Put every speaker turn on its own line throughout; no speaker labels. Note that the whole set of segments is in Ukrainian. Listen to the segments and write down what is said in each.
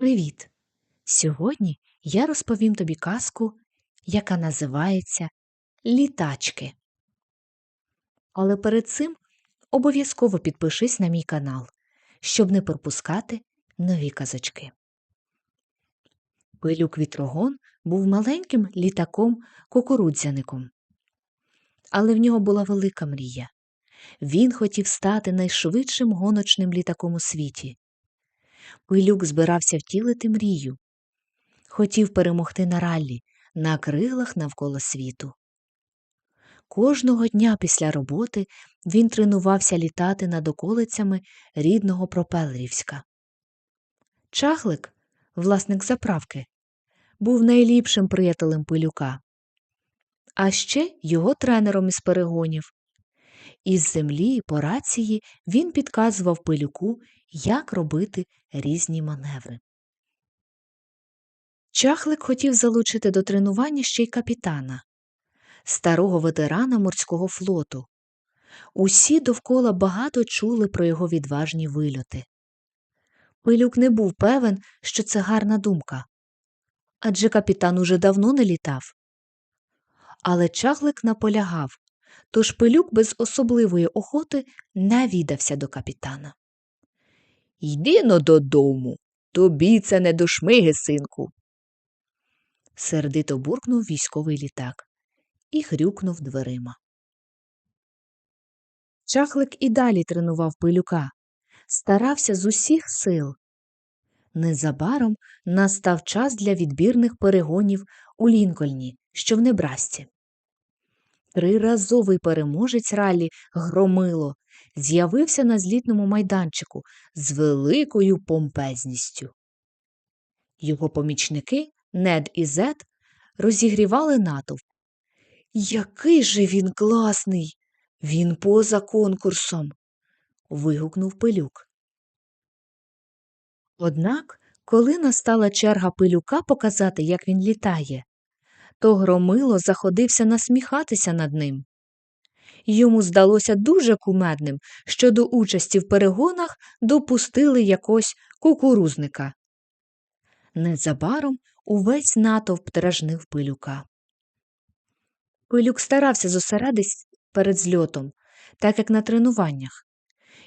Привіт! Сьогодні я розповім тобі казку, яка називається Літачки. Але перед цим обов'язково підпишись на мій канал, щоб не пропускати нові казочки. Пилюк Вітрогон був маленьким літаком кукурудзяником. Але в нього була велика мрія. Він хотів стати найшвидшим гоночним літаком у світі. Пилюк збирався втілити мрію. Хотів перемогти на раллі, на крилах навколо світу. Кожного дня після роботи він тренувався літати над околицями рідного Пропелерівська. Чахлик, власник заправки, був найліпшим приятелем пилюка, а ще його тренером із перегонів. Із землі по рації він підказував пилюку, як робити різні маневри. Чахлик хотів залучити до тренування ще й капітана, старого ветерана морського флоту. Усі довкола багато чули про його відважні вильоти. Пилюк не був певен, що це гарна думка. Адже капітан уже давно не літав. Але чаглик наполягав, тож пилюк без особливої охоти навідався до капітана.
Йди но додому. Тобі це не до шмиги, синку.
Сердито буркнув військовий літак і грюкнув дверима. Чахлик і далі тренував пилюка, старався з усіх сил. Незабаром настав час для відбірних перегонів у Лінкольні, що в Небрасці. Триразовий переможець ралі громило з'явився на злітному майданчику з великою помпезністю. Його помічники Нед і Зет розігрівали натовп. Який же він класний! Він поза конкурсом. вигукнув пилюк. Однак, коли настала черга пилюка показати, як він літає, то громило заходився насміхатися над ним. Йому здалося дуже кумедним, що до участі в перегонах допустили якось кукурузника. Незабаром увесь натовп дражнив пилюка. Пилюк старався зосередитись перед зльотом, так як на тренуваннях.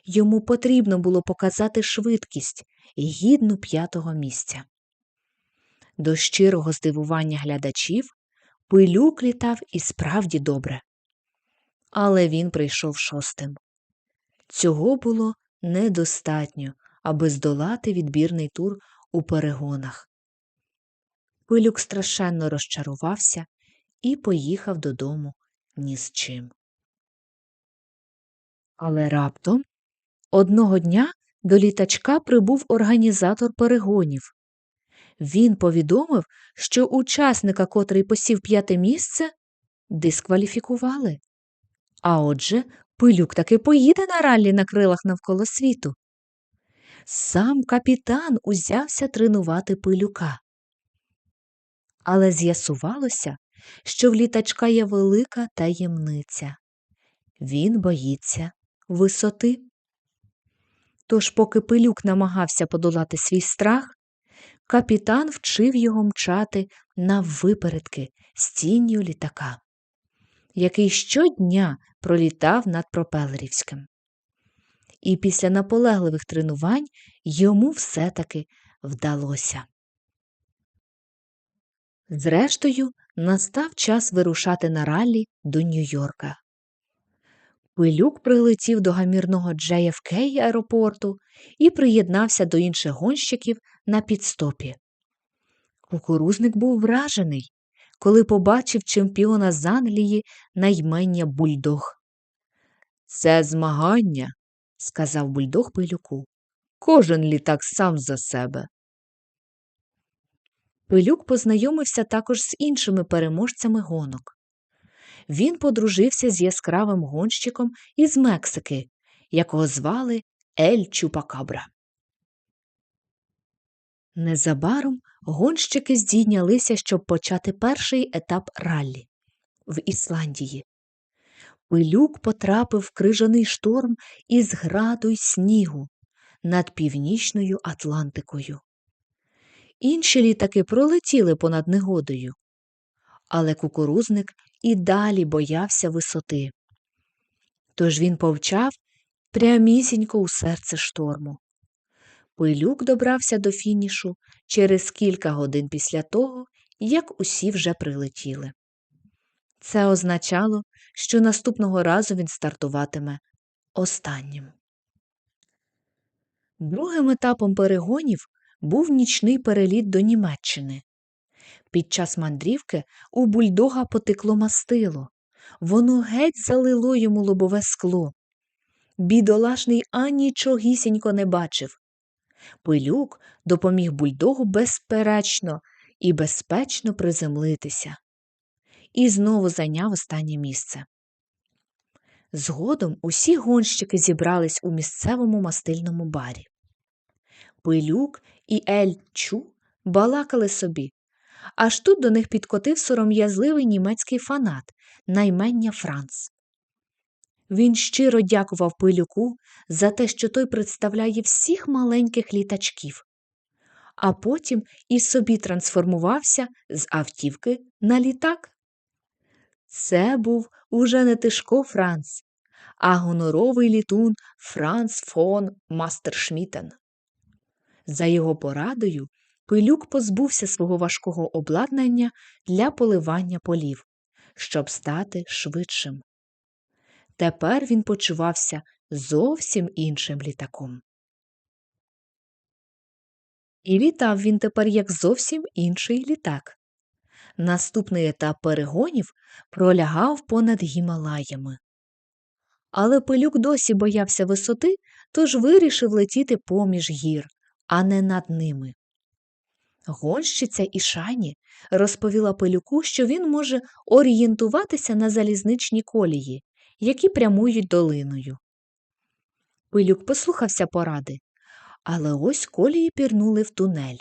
Йому потрібно було показати швидкість і гідну п'ятого місця. До щирого здивування глядачів пилюк літав і справді добре. Але він прийшов шостим. Цього було недостатньо, аби здолати відбірний тур у перегонах. Пилюк страшенно розчарувався і поїхав додому ні з чим. Але раптом одного дня до літачка прибув організатор перегонів. Він повідомив, що учасника, котрий посів п'яте місце, дискваліфікували. А отже, пилюк таки поїде на раллі на крилах навколо світу. Сам капітан узявся тренувати пилюка. Але з'ясувалося, що в літачка є велика таємниця. Він боїться висоти. Тож, поки пилюк намагався подолати свій страх, капітан вчив його мчати на випередки з тінню літака, який щодня пролітав над Пропелерівським. І після наполегливих тренувань йому все-таки вдалося. Зрештою, настав час вирушати на раллі до Нью-Йорка. Пилюк прилетів до гамірного JFK аеропорту і приєднався до інших гонщиків на підстопі. Кукурузник був вражений, коли побачив чемпіона з Англії на ймення Бульдог.
Це змагання,
сказав бульдог пилюку.
Кожен літак сам за себе.
Пилюк познайомився також з іншими переможцями гонок. Він подружився з яскравим гонщиком із Мексики, якого звали Ель Чупакабра. Незабаром гонщики здійнялися, щоб почати перший етап раллі в Ісландії. Пилюк потрапив в крижаний шторм із граду й снігу над північною Атлантикою. Інші літаки пролетіли понад негодою. Але кукурузник і далі боявся висоти. Тож він повчав прямісінько у серце шторму. Пилюк добрався до фінішу через кілька годин після того, як усі вже прилетіли. Це означало, що наступного разу він стартуватиме останнім. Другим етапом перегонів був нічний переліт до Німеччини. Під час мандрівки у бульдога потекло мастило. Воно геть залило йому лобове скло. Бідолашний анічогісінько не бачив. Пилюк допоміг бульдогу безперечно і безпечно приземлитися. І знову зайняв останнє місце. Згодом усі гонщики зібрались у місцевому мастильному барі. Пилюк і Ель Чу балакали собі, аж тут до них підкотив сором'язливий німецький фанат, наймення Франц. Він щиро дякував пилюку за те, що той представляє всіх маленьких літачків, а потім і собі трансформувався з автівки на літак. Це був уже не Тишко Франц, а гоноровий літун Франц фон Мастершмітен. За його порадою пилюк позбувся свого важкого обладнання для поливання полів, щоб стати швидшим. Тепер він почувався зовсім іншим літаком. І літав він тепер як зовсім інший літак. Наступний етап перегонів пролягав понад Гімалаями. Але пилюк досі боявся висоти, тож вирішив летіти поміж гір, а не над ними. Гонщиця Ішані розповіла пилюку, що він може орієнтуватися на залізничні колії, які прямують долиною. Пилюк послухався поради, але ось колії пірнули в тунель.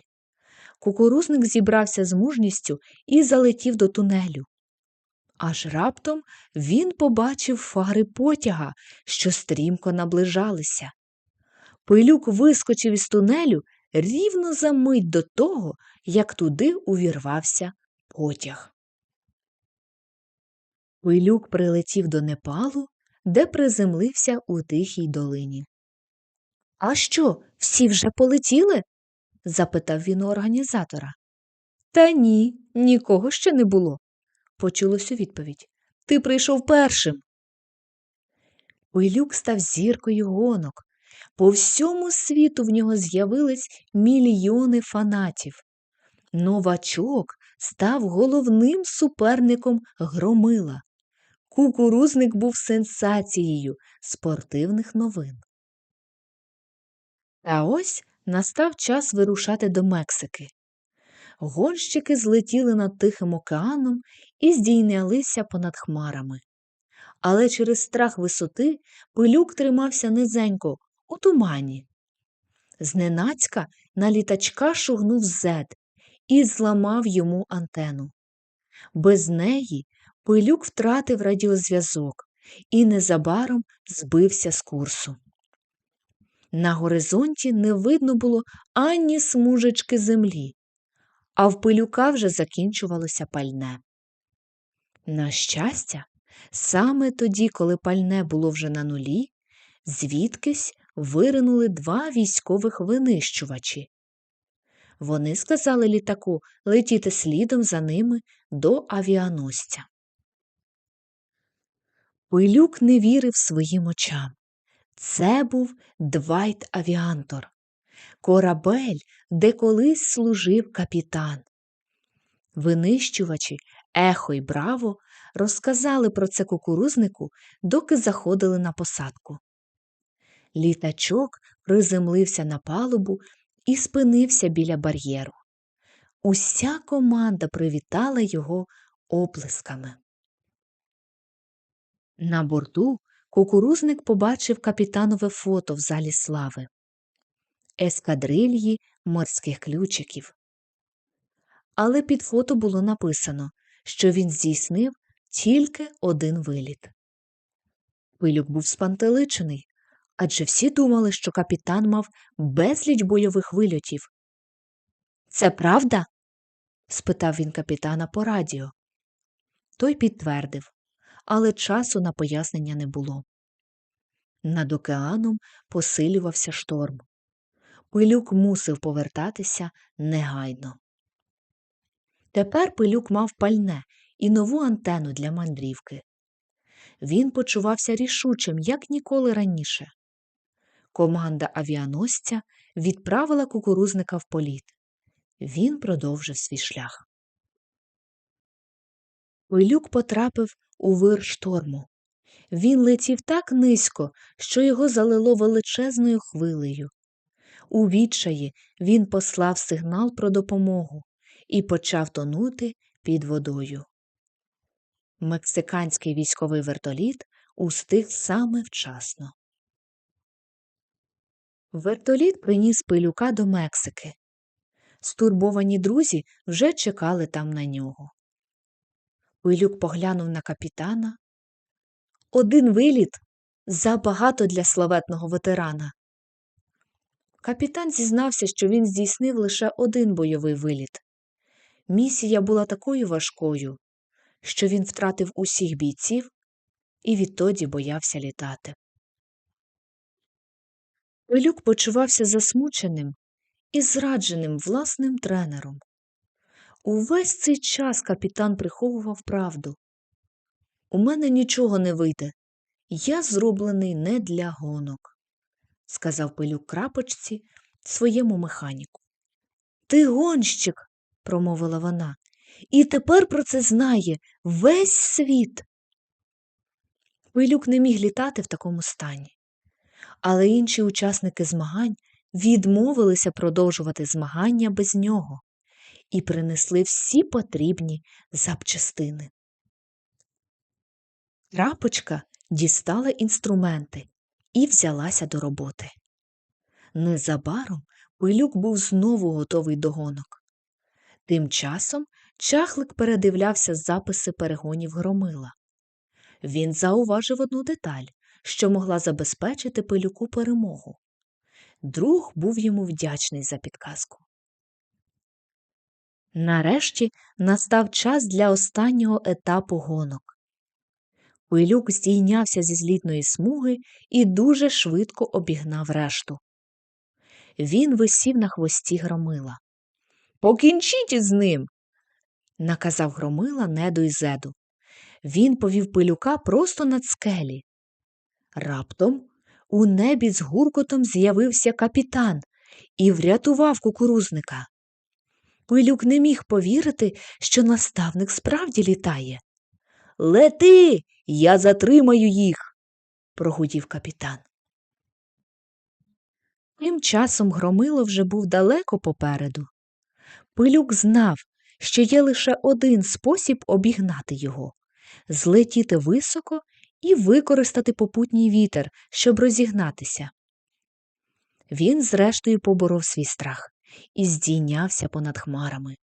Кукурузник зібрався з мужністю і залетів до тунелю. Аж раптом він побачив фари потяга, що стрімко наближалися. Пилюк вискочив із тунелю рівно за мить до того, як туди увірвався потяг. Пилюк прилетів до Непалу, де приземлився у тихій долині. А що, всі вже полетіли? запитав він у організатора. Та ні, нікого ще не було, почулось у відповідь. Ти прийшов першим. Пилюк став зіркою гонок. По всьому світу в нього з'явились мільйони фанатів. Новачок став головним суперником громила. Кукурузник був сенсацією спортивних новин. Та ось настав час вирушати до Мексики. Гонщики злетіли над Тихим океаном і здійнялися понад хмарами. Але через страх висоти пилюк тримався низенько, у тумані. Зненацька на літачка шугнув зед і зламав йому антену. Без неї пилюк втратив радіозв'язок і незабаром збився з курсу. На горизонті не видно було ані смужечки землі, а в пилюка вже закінчувалося пальне. На щастя, саме тоді, коли пальне було вже на нулі, звідкись виринули два військових винищувачі. Вони сказали літаку летіти слідом за ними до авіаносця. Пилюк не вірив своїм очам. Це був Двайт Авіантор, корабель, де колись служив капітан. Винищувачі Ехо й Браво розказали про це кукурузнику, доки заходили на посадку. Літачок приземлився на палубу і спинився біля бар'єру. Уся команда привітала його оплесками. На борту кукурузник побачив капітанове фото в залі слави ескадрильї морських ключиків. Але під фото було написано, що він здійснив тільки один виліт. Пилюк був спантеличений, адже всі думали, що капітан мав безліч бойових вильотів. Це правда? спитав він капітана по радіо. Той підтвердив, але часу на пояснення не було. Над океаном посилювався шторм. Пилюк мусив повертатися негайно. Тепер пилюк мав пальне і нову антену для мандрівки. Він почувався рішучим, як ніколи раніше. Команда авіаносця відправила кукурузника в політ. Він продовжив свій шлях. Пилюк потрапив у вир шторму. Він летів так низько, що його залило величезною хвилею. У відчаї він послав сигнал про допомогу і почав тонути під водою. Мексиканський військовий вертоліт устиг саме вчасно. Вертоліт приніс пилюка до Мексики. Стурбовані друзі вже чекали там на нього. Пилюк поглянув на капітана. Один виліт забагато для славетного ветерана. Капітан зізнався, що він здійснив лише один бойовий виліт. Місія була такою важкою, що він втратив усіх бійців і відтоді боявся літати. Пилюк почувався засмученим і зрадженим власним тренером. Увесь цей час капітан приховував правду. У мене нічого не вийде. Я зроблений не для гонок, сказав пилюк крапочці своєму механіку. Ти гонщик, промовила вона, і тепер про це знає весь світ. Пилюк не міг літати в такому стані, але інші учасники змагань відмовилися продовжувати змагання без нього і принесли всі потрібні запчастини. Крапочка дістала інструменти і взялася до роботи. Незабаром пилюк був знову готовий до гонок. Тим часом чахлик передивлявся записи перегонів громила. Він зауважив одну деталь, що могла забезпечити пилюку перемогу. Друг був йому вдячний за підказку. Нарешті настав час для останнього етапу гонок. Пилюк здійнявся зі злітної смуги і дуже швидко обігнав решту. Він висів на хвості громила. Покінчіть із ним, наказав громила неду й зеду. Він повів пилюка просто над скелі. Раптом у небі з гуркотом з'явився капітан і врятував кукурузника. Пилюк не міг повірити, що наставник справді літає. Лети, я затримаю їх, прогудів капітан. Тим часом громило вже був далеко попереду. Пилюк знав, що є лише один спосіб обігнати його злетіти високо і використати попутній вітер, щоб розігнатися. Він, зрештою, поборов свій страх і здійнявся понад хмарами.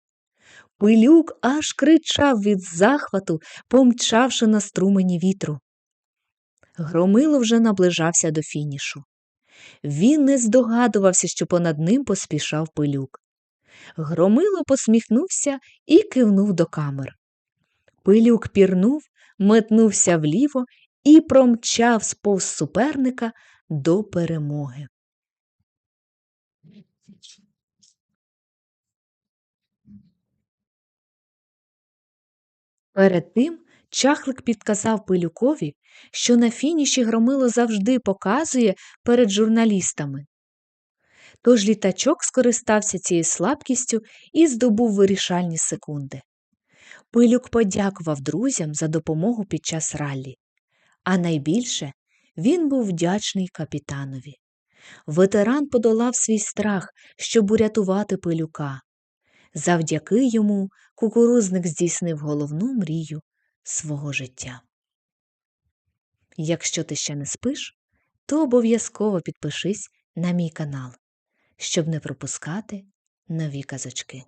Пилюк аж кричав від захвату, помчавши на струмені вітру. Громило вже наближався до фінішу. Він не здогадувався, що понад ним поспішав пилюк. Громило посміхнувся і кивнув до камер. Пилюк пірнув, метнувся вліво і промчав сповз суперника до перемоги. Перед тим чахлик підказав пилюкові, що на фініші громило завжди показує перед журналістами. Тож літачок скористався цією слабкістю і здобув вирішальні секунди. Пилюк подякував друзям за допомогу під час раллі, а найбільше він був вдячний капітанові. Ветеран подолав свій страх, щоб урятувати пилюка. Завдяки йому кукурузник здійснив головну мрію свого життя. Якщо ти ще не спиш, то обов'язково підпишись на мій канал, щоб не пропускати нові казочки.